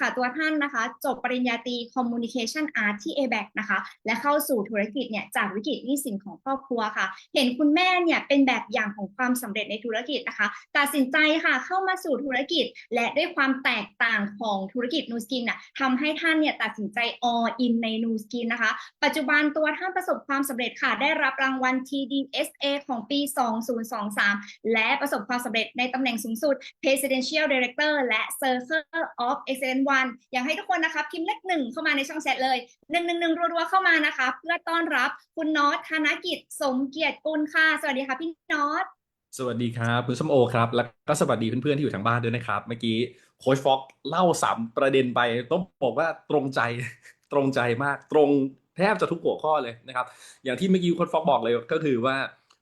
ค่ะตัวท่านนะคะ จบปริญญาตรี Communication Art ที่ ABAC นะคะ และเข้าสู่ธุรกิจเนี่ยจากวิกฤตหนี้สินของครอบครัวค่ะ เห็นคุณแม่เนี่ยเป็นแบบอย่างของความสำเร็จในธุรกิจนะคะ ตัดสินใจค่ะเข้ามาสู่ธุรกิจ และด้วยความแตกต่างของธุรกิจนูสกินน่ะทำให้ท่านเนี่ยตัดสินใจ all in ในนูสกินนะคะ ปัจจุบันตัวท่านประสบความสำเร็จค่ะ ได้รับรางวัล TDSA ของปี 2023 และประสบความสำเร็จในตำแหน่งสูงสุด Presidential Director และ Circle of Excellence One อยากให้ทุกคนนะคะพิมพ์เลขหนึ่งเข้ามาในช่องแชทเลยหนึ่งหนึ่งหนึ่งรัวๆเข้ามานะคะเพื่อต้อนรับคุณน็อตธนกิจ สมเกียรติกุลค่ะ สวัสดีค่ะพี่น็อตสวัสดีครับคุณส้มโอครับ แล้วก็สวัสดีเพื่อนๆที่อยู่ทางบ้านด้วยนะครับ เมื่อกี้โค้ชฟ็อกเล่าสามประเด็นไปต้องบอกว่าตรงใจตรงใจมากตรงแทบจะทุกหัวข้อเลยนะครับ อย่างที่เมื่อกี้โค้ชฟ็อกบอกเลยก็คือว่า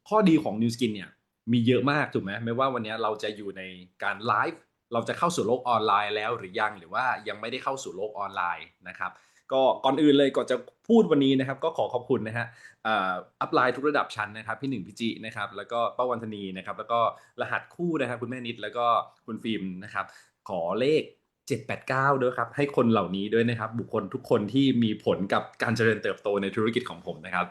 ข้อดีของ New Skin เนี่ยมีเยอะมากถูกไหมไม่ว่าวันนี้เราจะอยู่ในการไลฟ์ เราจะเข้าสู่โลกออนไลน์แล้วหรือยังหรือว่ายังไม่ได้เข้าสู่โลกออนไลน์นะครับ ก็ก่อนอื่นเลยก่อนจะพูดวันนี้นะครับ ก็ขอขอบคุณนะฮะอัพไลน์ทุกระดับชั้นนะครับ พี่หนึ่งพี่จินะครับ แล้วก็ป้าวันธนีนะครับ แล้วก็รหัสคู่นะครับ คุณแม่นิดแล้วก็คุณฟิล์มนะครับ ขอเลข789 ด้วยครับ ให้คนเหล่านี้ด้วยนะครับ บุคคลทุกคนที่มีผลกับการเจริญเติบโตในธุรกิจของผมนะครับ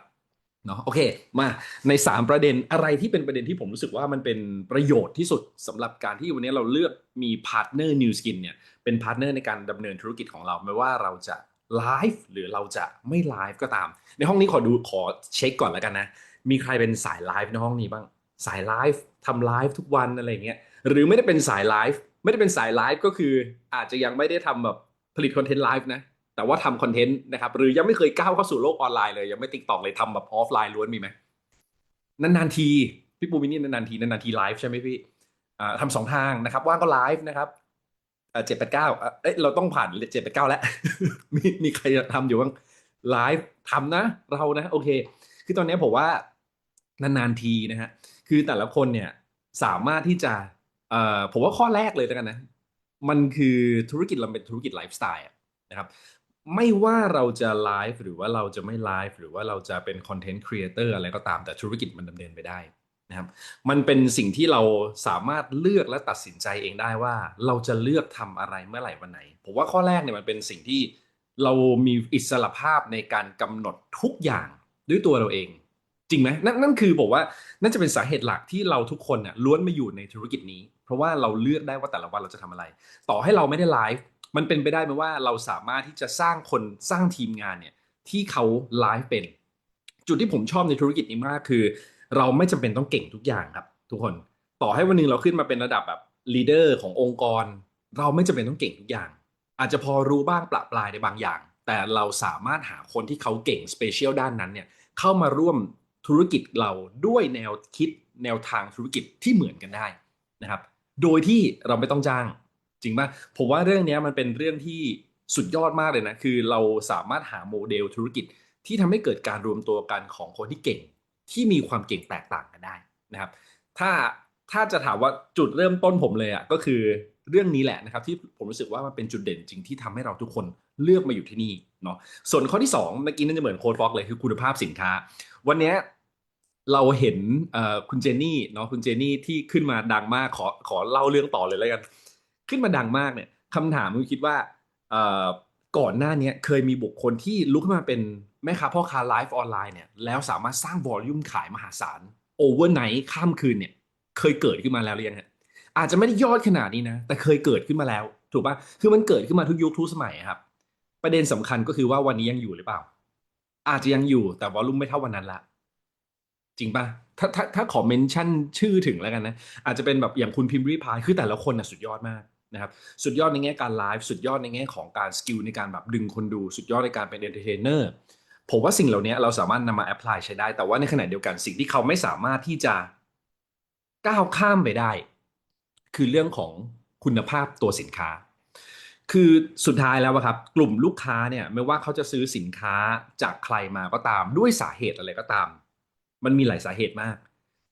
เนาะโอเค มาใน 3 ประเด็นอะไรที่เป็นประเด็นที่ผมรู้สึกว่ามันเป็นประโยชน์ที่สุดสำหรับการที่วันนี้เราเลือกมีพาร์ทเนอร์นิวสกินเนี่ยเป็นพาร์ทเนอร์ในการดำเนินธุรกิจของเราไม่ว่าเราจะไลฟ์หรือเราจะไม่ไลฟ์ก็ตาม ในห้องนี้ขอดูขอเช็คก่อนแล้วกันนะ มีใครเป็นสายไลฟ์ในห้องนี้บ้าง สายไลฟ์ทำไลฟ์ทุกวันอะไรเงี้ยหรือไม่ได้เป็นสายไลฟ์ไม่ได้เป็นสายไลฟ์ก็คืออาจจะยังไม่ได้ทำแบบผลิตคอนเทนต์ไลฟ์นะ แต่ว่าทำคอนเทนต์นะครับหรือยังไม่เคยก้าวเข้าสู่โลกออนไลน์เลยยังไม่ติ๊กตอกเลยทำแบบออฟไลน์ล้วนมีไหมนานๆทีพี่ปูมินี่นานๆทีนานๆทีไลฟ์ใช่ไหมพี่ทำสองทางนะครับ ว่างก็ไลฟ์นะครับเจ็ดแปดเก้าเอ้ยเราต้องผ่านเจ็ดแปดเก้าแล้ว มีมีใครทำอยู่บ้างไลฟ์ทำนะ เรานะ โอเค คือตอนนี้ผมว่านานๆทีนะฮะคือแต่ละคนเนี่ยสามารถที่จะเอ่อผมว่าข้อแรกเลยแล้วกันนะ มันคือธุรกิจเราเป็นธุรกิจไลฟ์สไตล์นะครับ ไม่ว่าเราจะไลฟ์หรือว่าเราจะไม่ไลฟ์หรือว่าเราจะเป็นคอนเทนต์ครีเอเตอร์อะไรก็ตามแต่ธุรกิจมันดำเนินไปได้นะครับมันเป็นสิ่งที่เราสามารถเลือกและตัดสินใจเองได้ว่า เราจะเลือกทำอะไรเมื่อไหร่วันไหน ผมว่าข้อแรกเนี่ยมันเป็นสิ่งที่เรามีอิสระภาพในการกำหนดทุกอย่างด้วยตัวเราเอง จริงไหมนั่นนั่นคือบอกว่านั่นจะเป็นสาเหตุหลักที่เราทุกคนเนี่ยล้วนมาอยู่ในธุรกิจนี้ เพราะว่าเราเลือกได้ว่าแต่ละวันเราจะทำอะไร ต่อให้เราไม่ได้ไลฟ์ มันเป็นไปได้ไหมว่าเราสามารถที่จะสร้างคนสร้างทีมงานเนี่ยที่เขาไลฟ์เป็น จุดที่ผมชอบในธุรกิจนี้มากคือ เราไม่จำเป็นต้องเก่งทุกอย่างครับ ทุกคนต่อให้วันหนึงเราขึ้นมาเป็นระดับแบบลีดเดอร์ขององค์กร เราไม่จำเป็นต้องเก่งทุกอย่าง อาจจะพอรู้บ้างปละปลายในบางอย่าง แต่เราสามารถหาคนที่เขาเก่งสเปเชียลด้านนั้นเนี่ยเข้ามาร่วมธุรกิจเราด้วยแนวคิดแนวทางธุรกิจที่เหมือนกันได้นะครับ โดยที่เราไม่ต้องจ้าง จริงป่ะผมว่าเรื่องนี้มันเป็นเรื่องที่สุดยอดมากเลยนะ คือเราสามารถหาโมเดลธุรกิจที่ทำให้เกิดการรวมตัวกันของคนที่เก่ง ที่มีความเก่งแตกต่างกันได้นะครับ ถ้าถ้าจะถามว่าจุดเริ่มต้นผมเลยอะก็คือเรื่องนี้แหละนะครับที่ผมรู้สึกว่ามันเป็นจุดเด่นจริงที่ทำให้เราทุกคนเลือกมาอยู่ที่นี่เนาะส่วนข้อที่ 2 เมื่อกี้นั่นจะเหมือนโค้ดฟอกเลยคือคุณภาพสินค้า วันนี้เราเห็นคุณเจนนี่เนาะคุณเจนนี่ที่ขึ้นมาดังมากขอขอเล่าเรื่องต่อเลยแล้วกัน ขึ้นมาดังมากเนี่ยคำถามคือคิดว่าก่อนหน้านี้เคยมีบุคคลที่ลุกขึ้นมาเป็นแม่ค้าพ่อค้าไลฟ์ออนไลน์เนี่ยแล้วสามารถสร้างวอลลุ่มขายมหาศาลโอเวอร์ไนท์ข้ามคืนเนี่ยเคยเกิดขึ้นมาแล้วหรือยังฮะอาจจะไม่ได้ยอดขนาดนี้นะ แต่เคยเกิดขึ้นมาแล้ว ถูกปะคือมันเกิดขึ้นมาทุกยุคทุกสมัยครับ ประเด็นสำคัญก็คือว่าวันนี้ยังอยู่หรือเปล่า อาจจะยังอยู่แต่วอลลุ่มไม่เท่าวันนั้นละจริงปะถ้าถ้าถ้าขอเมนชั่นชื่อถึงแล้วกันนะ อาจจะเป็นแบบอย่างคุณพิมพ์รีพายคือแต่ละคนนะสุดยอดมาก นะครับสุดยอดในแง่การไลฟ์สุดยอดในแง่ของการสกิลในการแบบดึงคนดูสุดยอดในการเป็นเอนเตอร์เทนเนอร์ผมว่าสิ่งเหล่านี้เราสามารถนำมาแอพพลายใช้ได้ แต่ว่าในขณะเดียวกันสิ่งที่เขาไม่สามารถที่จะก้าวข้ามไปได้ คือเรื่องของคุณภาพตัวสินค้า คือสุดท้ายแล้วครับ กลุ่มลูกค้าเนี่ยไม่ว่าเขาจะซื้อสินค้าจากใครมาก็ตาม ด้วยสาเหตุอะไรก็ตาม มันมีหลายสาเหตุมาก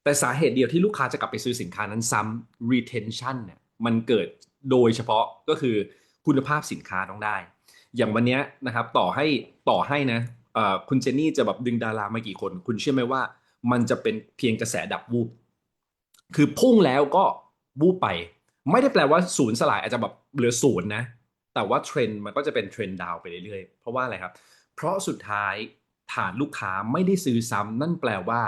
แต่สาเหตุเดียวที่ลูกค้าจะกลับไปซื้อสินค้านั้นซ้ำ retention เนี่ยมันเกิด โดยเฉพาะก็คือคุณภาพสินค้าต้องได้ อย่างวันนี้นะครับต่อให้ต่อให้นะคุณเจนนี่จะแบบดึงดารามากี่คน คุณเชื่อไหมว่า มันจะเป็นเพียงกระแสดับวูบคือพุ่งแล้วก็วูบไป ไม่ได้แปลว่าศูนย์สลายอาจจะแบบเหลือศูนย์นะแต่ว่าเทรนด์มันก็จะเป็นเทรนด์ดาวไปเรื่อยๆ เพราะว่าอะไรครับ เพราะสุดท้ายฐานลูกค้าไม่ได้ซื้อซ้ำนั่นแปลว่า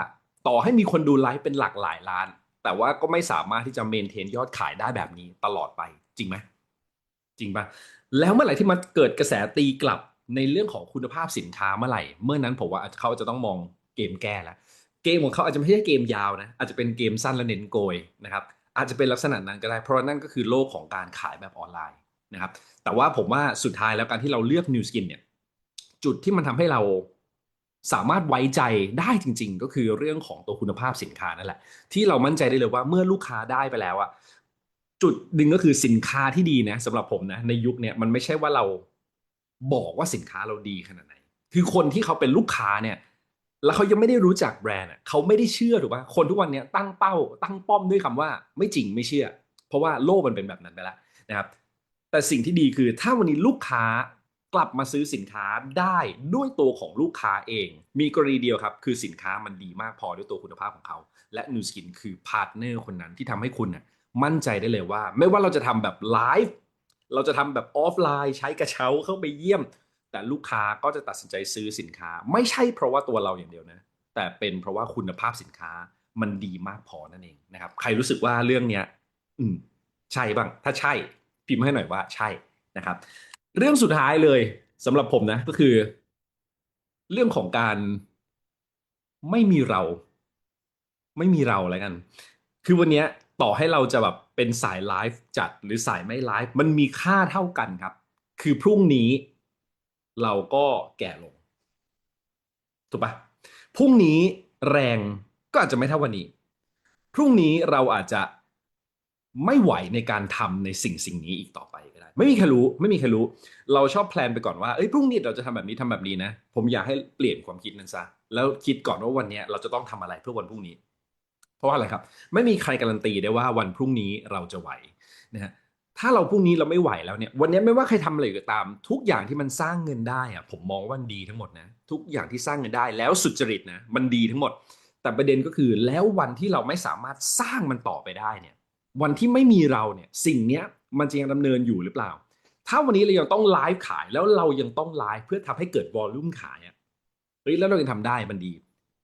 ต่อให้มีคนดูไลฟ์เป็นหลักหลายล้าน แต่ว่าก็ไม่สามารถที่จะเมนเทนยอดขายได้แบบนี้ตลอดไป จริงไหมจริงปะแล้วเมื่อไหร่ที่มันเกิดกระแสตีกลับในเรื่องของคุณภาพสินค้าเมื่อไหร่ เมื่อนั้นผมว่าเขาจะต้องมองเกมแก้แล้วเกมของเขาอาจจะไม่ใช่เกมยาวนะอาจจะเป็นเกมสั้นและเน้นโกยนะครับอาจจะเป็นลักษณะนั้นก็ได้ เพราะนั่นก็คือโลกของการขายแบบออนไลน์นะครับแต่ว่าผมว่าสุดท้ายแล้วการที่เราเลือก New Skin เนี่ยจุดที่มันทำให้เราสามารถไว้ใจได้จริง ๆ ก็คือเรื่องของตัวคุณภาพสินค้านั่นแหละ ที่เรามั่นใจได้เลยว่าเมื่อลูกค้าได้ไปแล้วอะ จุดหนึ่งก็คือสินค้าที่ดีนะสำหรับผมนะในยุคเนี้ยมันไม่ใช่ว่าเราบอกว่าสินค้าเราดีขนาดไหน คือคนที่เขาเป็นลูกค้าเนี่ย แล้วเขายังไม่ได้รู้จักแบรนด์เขาไม่ได้เชื่อถูกป่ะคนทุกวันนี้ตั้งเป้า ตั้งป้อมด้วยคำว่าไม่จริงไม่เชื่อ เพราะว่าโลกมันเป็นแบบนั้นไปแล้วนะครับ แต่สิ่งที่ดีคือถ้าวันนี้ลูกค้ากลับมาซื้อสินค้าได้ด้วยตัวของลูกค้าเอง มีกรณีเดียวครับ คือสินค้ามันดีมากพอด้วยตัวคุณภาพของเขา และ New Skin คือพาร์ทเนอร์คนนั้นที่ทำให้คุณน่ะ มั่นใจได้เลยว่า ไม่ว่าเราจะทำแบบไลฟ์เราจะทำแบบออฟไลน์ ใช้กระเช้าเข้าไปเยี่ยม แต่ลูกค้าก็จะตัดสินใจซื้อสินค้า ไม่ใช่เพราะว่าตัวเราอย่างเดียวนะ แต่เป็นเพราะว่าคุณภาพสินค้ามันดีมากพอนั่นเองนะครับ ใครรู้สึกว่าเรื่องเนี้ย อืม ใช่บ้าง ถ้าใช่ พิมพ์ให้หน่อยว่าใช่นะครับ เรื่องสุดท้ายเลยสำหรับผมนะ ก็คือ เรื่องของการไม่มีเรา ไม่มีเราแล้วกัน คือวันเนี้ย ต่อให้เราจะแบบเป็นสายไลฟ์จัดหรือสายไม่ไลฟ์มันมีค่าเท่ากันครับ คือพรุ่งนี้เราก็แก่ลง ถูกปะพรุ่งนี้แรงก็อาจจะไม่เท่าวันนี้ พรุ่งนี้เราอาจจะไม่ไหวในการทำในสิ่งสิ่งนี้อีกต่อไปก็ได้ ไม่มีใครรู้ ไม่มีใครรู้ เราชอบแพลนไปก่อนว่าเอ้ยพรุ่งนี้เราจะทำแบบนี้ทำแบบนี้นะ ผมอยากให้เปลี่ยนความคิดนั้นซะแล้วคิดก่อนว่าวันนี้เราจะต้องทำอะไรเพื่อวันพรุ่งนี้ เพราะว่าอะไรครับ ไม่มีใครการันตีได้ว่าวันพรุ่งนี้เราจะไหวนะฮะถ้าเราพรุ่งนี้เราไม่ไหวแล้วเนี่ย วันนี้ไม่ว่าใครทำอะไรก็ตาม ทุกอย่างที่มันสร้างเงินได้อะผมมองว่ามันดีทั้งหมดนะทุกอย่างที่สร้างเงินได้แล้วสุจริตนะมันดีทั้งหมด แต่ประเด็นก็คือแล้ววันที่เราไม่สามารถสร้างมันต่อไปได้เนี่ย วันที่ไม่มีเราเนี่ยสิ่งเนี้ยมันจะยังดำเนินอยู่หรือเปล่า ถ้าวันนี้เรายังต้องไลฟ์ขายแล้วเรายังต้องไลฟ์เพื่อทำให้เกิดวอลลุ่มขายอะเฮ้ยแล้วเรายังทำได้มันดี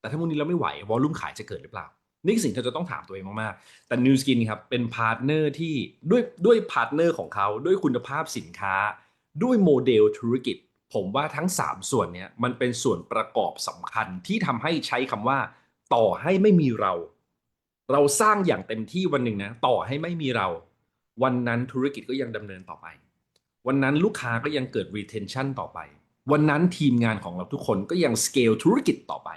แต่ถ้าวันนี้เราไม่ไหววอลลุ่มขายจะเกิดหรือเปล่า นี่คือสิ่งที่เราจะต้องถามตัวเองมากๆ แต่ New Skin ครับเป็นพาร์ทเนอร์ที่ด้วยด้วยพาร์ทเนอร์ของเขาด้วยคุณภาพสินค้า ด้วยโมเดลธุรกิจ ผมว่าทั้ง 3 ส่วนเนี้ยมันเป็นส่วนประกอบสำคัญที่ทำให้ใช้คำว่า ต่อให้ไม่มีเรา เราสร้างอย่างเต็มที่วันหนึ่งนะต่อให้ไม่มีเรา วันนั้นธุรกิจก็ยังดำเนินต่อไป วันนั้นลูกค้าก็ยังเกิด retention ต่อไป วันนั้นทีมงานของเราทุกคนก็ยัง scale ธุรกิจต่อไป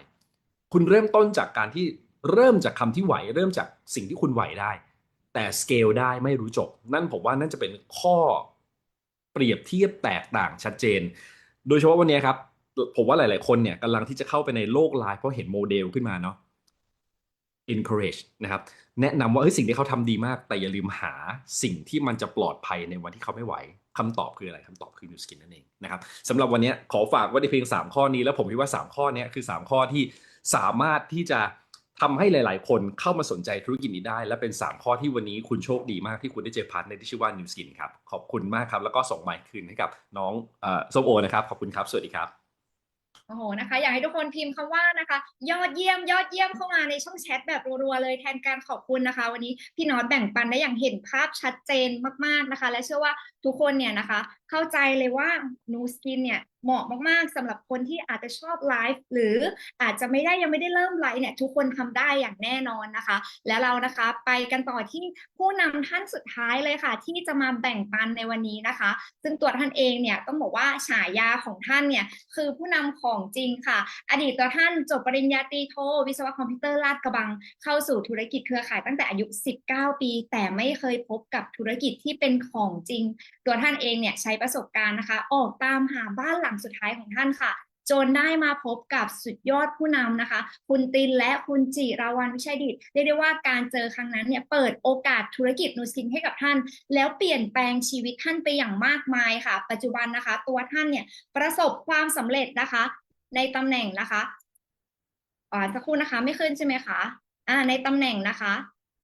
คุณเริ่มต้นจากการที่ เริ่มจากคำที่ไหว เริ่มจากสิ่งที่คุณไหวได้ แต่ scale ได้ไม่รู้จบ นั่นผมว่านั่นจะเป็นข้อเปรียบเทียบแตกต่างชัดเจน โดยเฉพาะวันนี้ครับ ผมว่าหลาย ๆ คนเนี่ยกำลังที่จะเข้าไปในโลกไลน์เพราะเห็นโมเดลขึ้นมาเนาะ encourage นะครับ แนะนำว่าเฮ้ยสิ่งที่เขาทำดีมาก แต่อย่าลืมหาสิ่งที่มันจะปลอดภัยในวันที่เขาไม่ไหวคำตอบคืออะไรคำตอบคือ New Skin นั่นเองนะครับสำหรับวันนี้ขอฝากไว้ในเพียง 3 ข้อนี้ แล้วผมคิดว่า 3 ข้อนี้คือ 3 ข้อที่สามารถที่จะ ทำให้หลาย ๆ คนเข้ามาสนใจธุรกิจนี้ได้ และเป็น 3 ข้อที่วันนี้คุณโชคดีมากที่คุณได้เจอพาร์ทในที่ชื่อว่า New Skin ครับ ขอบคุณมากครับ แล้วก็ส่งไมค์คืนให้กับน้องอส้มโอนะครับ ขอบคุณครับ สวัสดีครับโอ้โหนะคะ อยากให้ทุกคนพิมพ์คำว่านะคะ ยอดเยี่ยมยอดเยี่ยมเข้ามาในช่องแชทแบบรัวๆเลยแทนการขอบคุณนะคะ วันนี้พี่น็อตแบ่งปันได้อย่างเห็นภาพชัดเจนมากๆนะคะ และเชื่อว่าทุกคนเนี่ยนะคะ เข้าใจเลยว่านูสกินเนี่ย เหมาะมากๆสำหรับคนที่อาจจะชอบไลฟ์หรืออาจจะไม่ได้ยังไม่ได้เริ่มไลฟ์เนี่ยทุกคนทำได้อย่างแน่นอนนะคะ และเรานะคะไปกันต่อที่ผู้นำท่านสุดท้ายเลยค่ะ ที่จะมาแบ่งปันในวันนี้นะคะ ซึ่งตัวท่านเองเนี่ยต้องบอกว่าฉายาของท่านเนี่ยคือผู้นำของจริงค่ะ อดีตตัวท่านจบปริญญาตรีโท วิศวะคอมพิวเตอร์ลาดกระบัง เข้าสู่ธุรกิจเครือข่ายตั้งแต่อายุ 19 ปี แต่ไม่เคยพบกับธุรกิจที่เป็นของจริง ตัวท่านเองเนี่ยใช้ประสบการณ์นะคะ ออกตามหาบ้านหลังสุดท้ายของท่านค่ะ จนได้มาพบกับสุดยอดผู้นำนะคะ คุณตินและคุณจิราวันวิชัยดิตเรียกได้ว่าการเจอครั้งนั้นเนี่ยเปิดโอกาสธุรกิจนูสกินให้กับท่าน แล้วเปลี่ยนแปลงชีวิตท่านไปอย่างมากมายค่ะ ปัจจุบันนะคะ ตัวท่านเนี่ยประสบความสำเร็จนะคะ ในตำแหน่งนะคะอ่าสักครู่นะคะไม่ขึ้นใช่ไหมคะอ่าในตำแหน่งนะคะ